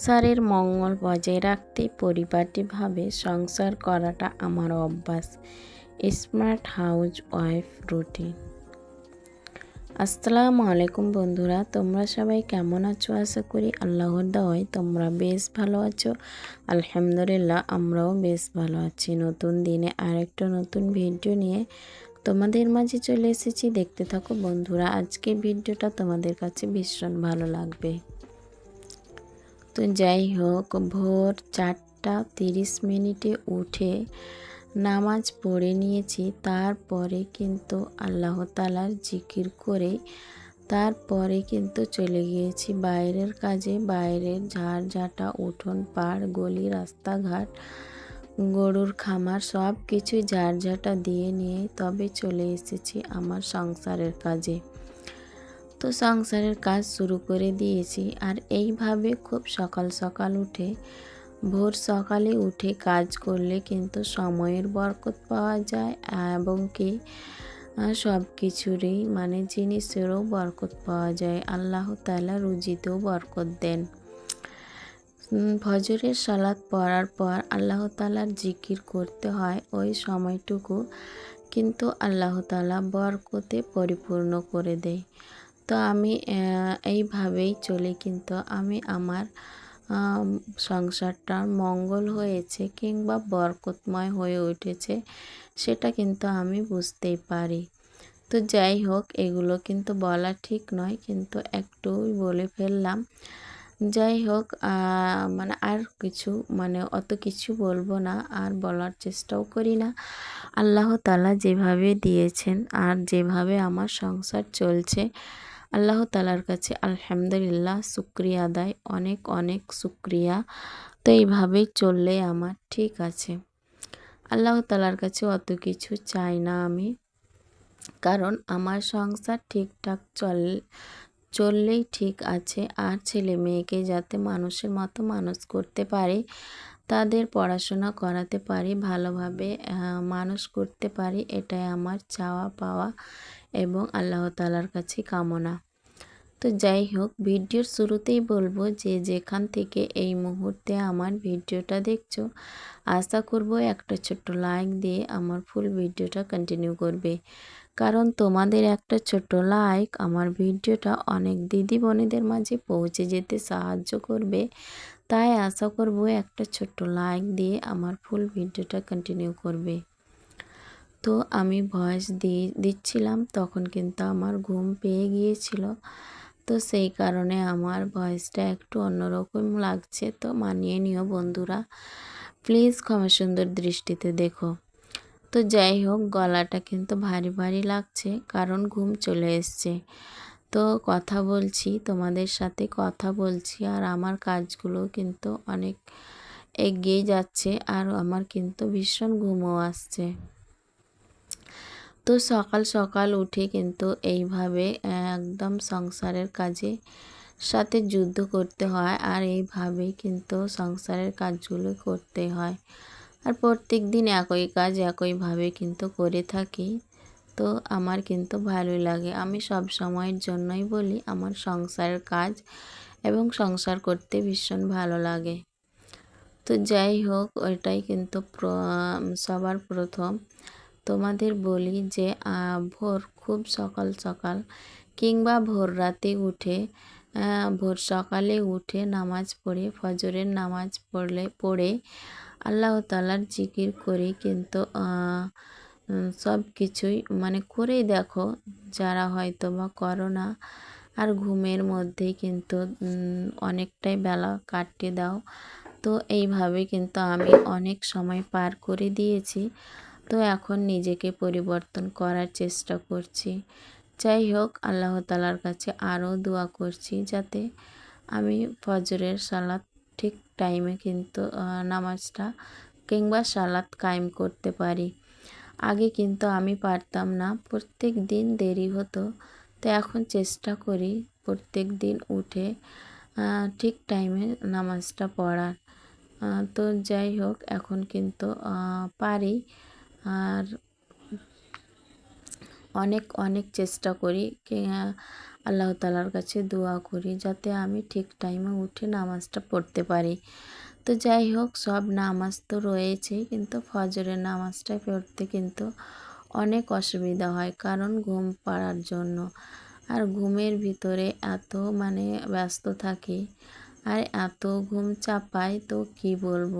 সংসারের মঙ্গল বজায় রাখতে পরিপাটিভাবে সংসার করাটা আমার অভ্যাস। Smart housewife routine. আসসালামু আলাইকুম বন্ধুরা, তোমরা সবাই কেমন আছো? আশা করি আল্লাহর দাওয়ায় তোমরা বেশ ভালো আছো। আলহামদুলিল্লাহ, আমরাও বেশ ভালো আছি। নতুন দিনে আরেকটা নতুন ভিডিও নিয়ে তোমাদের মাঝে চলে এসেছি। দেখতে থাকো বন্ধুরা আজকে ভিডিওটা তোমাদের কাছে ভীষণ ভালো লাগবে। তো যাই হোক, ভোর চারটা তিরিশ মিনিটে উঠে নামাজ পড়ে নিয়েছি। তারপরে কিন্তু আল্লাহ তালার জিকির করে তারপরে কিন্তু চলে গিয়েছি বাইরের কাজে। বাইরের ঝাড় ঝাঁটা উঠোন পাড়, গলি, রাস্তাঘাট, গরুর খামার সব কিছুই ঝাড় ঝাঁটা দিয়ে নিয়ে তবে চলে এসেছি আমার সংসারের কাজে। তো সংসারের কাজ শুরু করে দিয়েছি আর এইভাবে খুব সকাল সকাল উঠে, ভোর সকালে উঠে কাজ করলে কিন্তু সময়ের বরকত পাওয়া যায় এবং কি সব কিছুরই মানে জিনিসেরও বরকত পাওয়া যায়। আল্লাহ তালা রুজিতেও বরকত দেন। ফজরের সালাদ পড়ার পর আল্লাহ তালার জিকির করতে হয়। ওই সময়টুকু কিন্তু আল্লাহ তালা বরকতে পরিপূর্ণ করে দেয়। তো আমি এইভাবেই চলে। কিন্তু আমি আমার সংসারটা মঙ্গল হয়েছে কিংবা বরকতময় হয়ে উঠেছে সেটা কিন্তু আমি বুঝতেই পারি। তো যাই হোক, এগুলো কিন্তু বলা ঠিক নয়, কিন্তু একটু বলে ফেললাম। যাই হোক মানে আর কিছু মানে অত কিছু বলব না, আর বলার চেষ্টাও করি না। আল্লাহ তালা যেভাবে দিয়েছেন আর যেভাবে আমার সংসার চলছে আল্লাহ তালার কাছে আলহামদুলিল্লাহ শুক্রিয়া আদায়, অনেক অনেক শুক্রিয়া। তো এইভাবেই চললে আমার, ঠিক আছে। আল্লাহ তালার কাছে অত কিছু চাই না আমি। কারণ আমার সংসার ঠিকঠাক চল, চললেই ঠিক আছে। আর ছেলে মেয়েকে যাতে মানুষের মতো মানুষ করতে পারে তাদের পড়াশোনা করাতে পারি ভালোভাবে মানুষ করতে পারি, এটাই আমার চাওয়া পাওয়া এবং আল্লাহ তালার কাছে কামনা। তো যাই হোক, ভিডিওর শুরুতেই বলব যে যেখান থেকে এই মুহূর্তে আমার ভিডিওটা দেখছ, আশা করব একটা ছোট্ট লাইক দিয়ে আমার ফুল ভিডিওটা কন্টিনিউ করবে। কারণ তোমাদের একটা ছোট্ট লাইক আমার ভিডিওটা অনেক দিদি বোনেদের মাঝে পৌঁছে যেতে সাহায্য করবে। তাই আশা করব একটা ছোট্ট লাইক দিয়ে আমার ফুল ভিডিওটা কন্টিনিউ করবে। তো আমি ভয়েস দিয়ে দিচ্ছিলাম, তখন কিন্তু আমার ঘুম পেয়ে গিয়েছিল। তো সেই কারণে আমার ভয়েসটা একটু অন্যরকম লাগছে, তো মানিয়ে নিও বন্ধুরা। প্লিজ ক্ষমা সুন্দর দৃষ্টিতে দেখো। তো যাই হোক, গলাটা কিন্তু ভারী ভারী লাগছে, কারণ ঘুম চলে এসছে। তো কথা বলছি, তোমাদের সাথে কথা বলছি আর আমার কাজগুলো কিন্তু অনেক এগিয়ে যাচ্ছে আর আমার কিন্তু ভীষণ ঘুমও আসছে। তো সকাল সকাল উঠে কিন্তু এইভাবে একদম সংসারের কাজে সাথে যুদ্ধ করতে হয় আর এইভাবে কিন্তু সংসারের কাজগুলো করতে হয়। আর প্রত্যেক দিন একই কাজ একইভাবে কিন্তু করে থাকি। তো আমার কিন্তু ভালোই লাগে। আমি সব সময়ের জন্যই বলি আমার সংসারের কাজ এবং সংসার করতে ভীষণ ভালো লাগে। তো যাই হোক, ওইটাই কিন্তু সবার প্রথম। তোমাদের বলি যে ভোর খুব সকাল সকাল কিংবা ভোর রাতে উঠে ভোর সকালে উঠে নামাজ পড়ে, ফজরের নামাজ পড়লে, পড়ে আল্লাহ তালার জিকির করে কিন্তু সব কিছুই মানে করেই দেখো যারা হয়তো বা করো না আর ঘুমের মধ্যেই কিন্তু অনেকটাই বেলা কাটিয়ে দাও। তো এইভাবে কিন্তু আমি অনেক সময় পার করে দিয়েছি। তো এখন নিজেকে পরিবর্তন করার চেষ্টা করছি। যাই হোক, আল্লাহ তালার কাছে আরও দোয়া করছি যাতে আমি ফজরের সালাদ ঠিক টাইমে কিন্তু নামাজটা কিংবা সালাদ কায়েম করতে পারি। আগে কিন্তু আমি পারতাম না। প্রত্যেক দিন দেরি হতো। তো এখন চেষ্টা করি প্রত্যেক দিন উঠে ঠিক টাইমে নামাজটা পড়ার। তো যাই হোক, এখন কিন্তু পারি। আর অনেক অনেক চেষ্টা করি আল্লাহ তালার কাছে দোয়া করি যাতে আমি ঠিক টাইমে উঠে নামাজটা পড়তে পারি। তো যাই হোক, সব নামাজ তো রয়েছেই কিন্তু ফজরের নামাজটা পড়তে কিন্তু অনেক অসুবিধা হয়, কারণ ঘুম পাড়ার জন্য। আর ঘুমের ভিতরে এত মানে ব্যস্ত থাকি, আর এত ঘুম চাপাই তো কি বলব?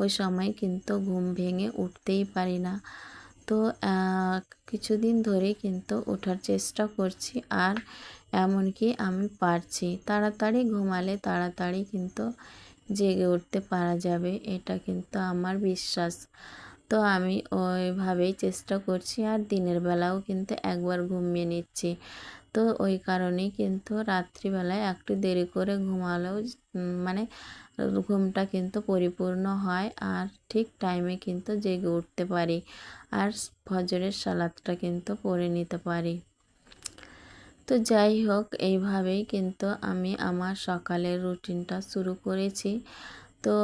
ওই সময় কিন্তু ঘুম ভেঙে উঠতেই পারি না। তো কিছুদিন ধরে কিন্তু ওঠার চেষ্টা করছি, আর এমনকি আমি পারছি। তাড়াতাড়ি ঘুমালে তাড়াতাড়ি কিন্তু জেগে উঠতে পারা যাবে, এটা কিন্তু আমার বিশ্বাস। তো আমি ওইভাবেই চেষ্টা করছি আর দিনের বেলাও কিন্তু একবার ঘুমিয়ে নিচ্ছি। তো ওই কারণেই কিন্তু রাত্রিবেলায় একটু দেরি করে ঘুমালেও মানে ঘুমটা কিন্তু পরিপূর্ণ হয় আর ঠিক টাইমে কিন্তু জেগে উঠতে পারি। আর ফজরের সালাদটা কিন্তু পরে নিতে পারি। তো যাই হোক, এইভাবেই কিন্তু আমি আমার সকালের রুটিনটা শুরু করেছি। তো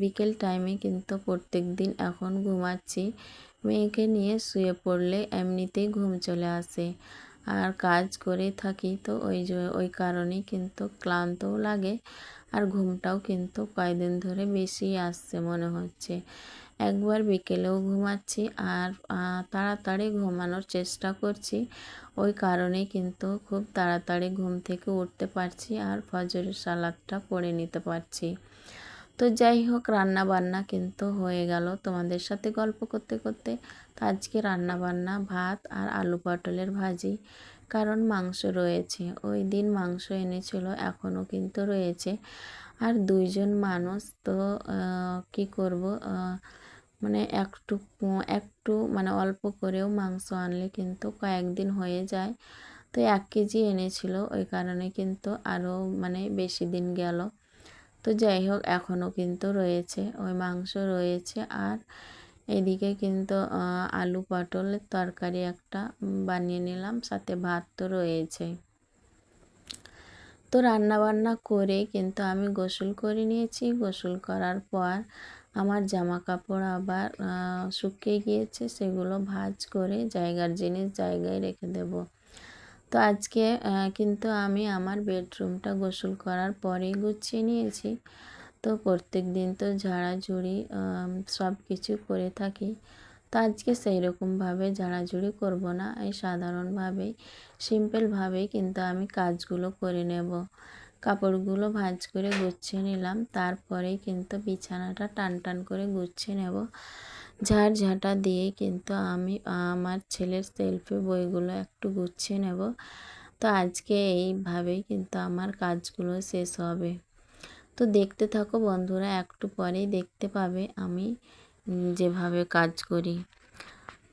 বিকেল টাইমে কিন্তু প্রত্যেক দিন এখন ঘুমাচ্ছি। মেয়েকে নিয়ে শুয়ে পড়লে এমনিতেই ঘুম চলে আসে। আর কাজ করে থাকি তো ওই ওই কারণেই কিন্তু ক্লান্তও লাগে। আর ঘুমটাও কিন্তু কয়েকদিন ধরে বেশি আসছে মনে হচ্ছে। একবার বিকেলেও ঘুমাচ্ছি আর তাড়াতাড়ি ঘুমানোর চেষ্টা করছি। ওই কারণে কিন্তু খুব তাড়াতাড়ি ঘুম থেকে উঠতে পারছি আর ফজরের সালাদটা পড়ে নিতে পারছি। তো যাই হোক রান্না বান্না কিন্তু হয়ে গেল। তোমাদের সাথে গল্প করতে করতে তো আজকে রান্না বান্না ভাত আর আলু পটলের ভাজি, কারণ মাংস রয়েছে। ওই দিন মাংস এনেছিল, এখনও কিন্তু রয়েছে। আর দুইজন মানুষ, তো কি করব মানে একটু একটু মানে অল্প করেও মাংস আনলে কিন্তু কয়েকদিন হয়ে যায়। তো এক কেজি এনেছিল, ওই কারণে কিন্তু আরও মানে বেশি দিন গেল। তো যাই হোক এখনও কিন্তু রয়েছে, ওই মাংস রয়েছে। আর এদিকে কিন্তু আলু পটলের তরকারি একটা বানিয়ে নিলাম, সাথে ভাত তো রয়েছে তো রান্না বান্না করে কিন্তু আমি গোসল করে নিয়েছি। গোসল করার পর আমার জামা কাপড় আবার শুকিয়ে গিয়েছে, সেগুলো ভাজ করে জায়গার জিনিস জায়গায় রেখে দেব। তো আজকে কিন্তু আমি আমার বেডরুমটা গোসল করার পরেই গুছিয়ে নিয়েছি। তো প্রত্যেক দিন তো ঝাড়াঝুড়ি সব কিছু করে থাকি। তো আজকে সেই রকমভাবে ঝাড়াঝুড়ি করব না, এই সাধারণভাবেই, সিম্পলভাবেই কিন্তু আমি কাজগুলো করে নেব। কাপড়গুলো ভাঁজ করে গুছিয়ে নিলাম। তারপরেই কিন্তু বিছানাটা টান টান করে গুছিয়ে নেব। ঝাড় ঝাঁটা দিয়ে কিন্তু আমি, আমার ছেলের সেলফি বইগুলো একটু গুছিয়ে নেব। তো আজকে এইভাবেই কিন্তু আমার কাজগুলো শেষ হবে। তো দেখতে থাকো বন্ধুরা, একটু পরেই দেখতে পাবে আমি যেভাবে কাজ করি।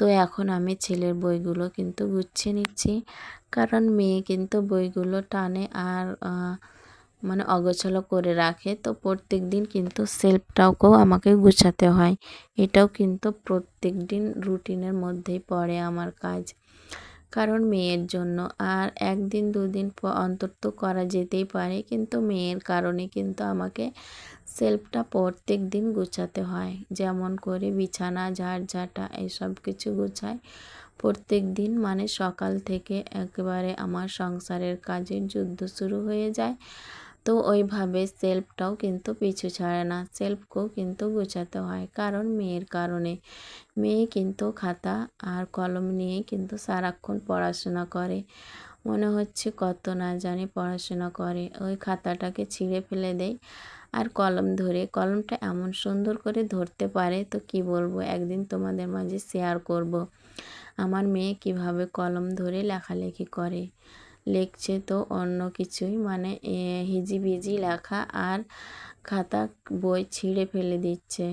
তো এখন আমি ছেলের বইগুলো কিন্তু গুছিয়ে নিচ্ছি। কারণ মেয়ে কিন্তু বইগুলো টানে আর মানে অগোছালো করে রাখে। তো প্রত্যেক দিন কিন্তু সেলফটাকেও আমাকে গুছাতে হয়। এটাও কিন্তু প্রত্যেক দিন রুটিনের মধ্যেই পড়ে আমার কাজ। কারণ মেয়ের জন্য। আর একদিন দুদিন অন্তর তো করা যেতেই পারে, কিন্তু মেয়ের কারণে কিন্তু আমাকে সেলফটা প্রত্যেক দিন গুছাতে হয়। যেমন করে বিছানা, ঝাড় ঝাঁটা এইসব কিছু গুছায় প্রত্যেক দিন। মানে সকাল থেকে একেবারে আমার সংসারের কাজের যুদ্ধ শুরু হয়ে যায়। তো ওইভাবে সেলফটাও কিন্তু পিছু ছাড়ে না। সেলফকেও কিন্তু গুছাতে হয় কারণ মেয়ের কারণে। মেয়ে কিন্তু খাতা আর কলম নিয়ে কিন্তু সারাক্ষণ পড়াশোনা করে। মনে হচ্ছে কত না জানি পড়াশোনা করে। ওই খাতাটাকে ছিঁড়ে ফেলে দেয় আর কলম ধরে, কলমটা এমন সুন্দর করে ধরতে পারে তো কি বলব? একদিন তোমাদের মাঝে শেয়ার করব। আমার মেয়ে কীভাবে কলম ধরে লেখালেখি করে? লিখছে তো অন্য কিছুই। মানে হিজিবিজি লেখা আর খাতা বই ছিঁড়ে ফেলে দিচ্ছে।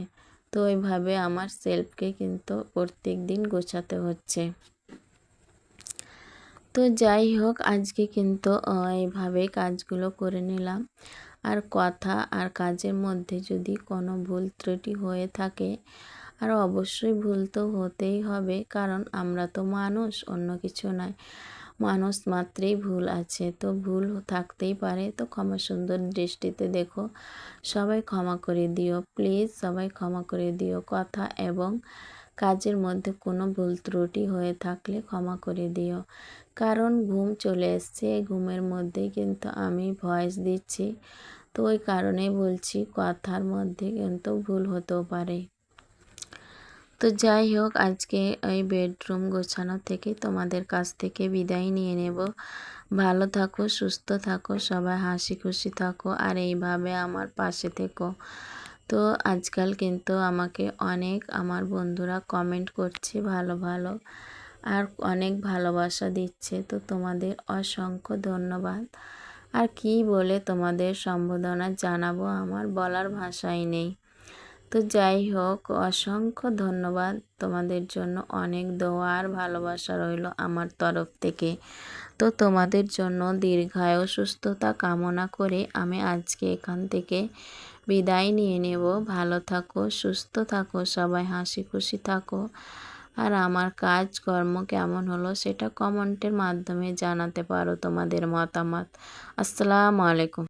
তো ওইভাবে আমার সেলফকে কিন্তু প্রত্যেক দিন গোছাতে হচ্ছে। তো যাই হোক, আজকে কিন্তু এইভাবে কাজগুলো করে নিলাম। আর কথা আর কাজের মধ্যে যদি কোনো ভুল ত্রুটি হয়ে থাকে, আর অবশ্যই ভুল তো হতেই হবে, কারণ আমরা তো মানুষ, অন্য কিছু নয়। মানুষ মাত্রেই ভুল আছে। তো ভুল থাকতেই পারে। তো ক্ষমা সুন্দর দৃষ্টিতে দেখো। সবাই ক্ষমা করে দিও। প্লিজ সবাই ক্ষমা করে দিও। কথা এবং কাজের মধ্যে কোনো ভুল ত্রুটি হয়ে থাকলে ক্ষমা করে দিও। কারণ ঘুম চলে এসছে। ঘুমের মধ্যে কিন্তু আমি ভয়েস দিচ্ছি। তো ওই কারণেই বলছি, কথার মধ্যে কিন্তু ভুল হতেও পারে। তো যাই হোক, আজকে ওই বেডরুম গোছানো থেকে তোমাদের কাছ থেকে বিদায় নিয়ে নেব। ভালো থাকো, সুস্থ থাকো, সবাই হাসি খুশি থাকো আর এইভাবে আমার পাশে থেকো। তো আজকাল কিন্তু আমাকে অনেক আমার বন্ধুরা কমেন্ট করছে ভালো ভালো আর অনেক ভালোবাসা দিচ্ছে। তো তোমাদের অসংখ্য ধন্যবাদ। আর কি বলে তোমাদের সম্বোধনা জানাব আমার বলার ভাষাই নেই। তো যাই হোক, অসংখ্য ধন্যবাদ। তোমাদের জন্য অনেক দোয়া আর ভালোবাসা রইল আমার তরফ থেকে। তো তোমাদের জন্য দীর্ঘায়ু সুস্থতা কামনা করে আমি আজকে এখান থেকে বিদায় নিয়ে নেব। ভালো থাকো, সুস্থ থাকো, সবাই হাসি খুশি থাকো। আর আমার কাজকর্ম কেমন হলো সেটা কমেন্টের মাধ্যমে জানাতে পারো তোমাদের মতামত। আসসালামু আলাইকুম।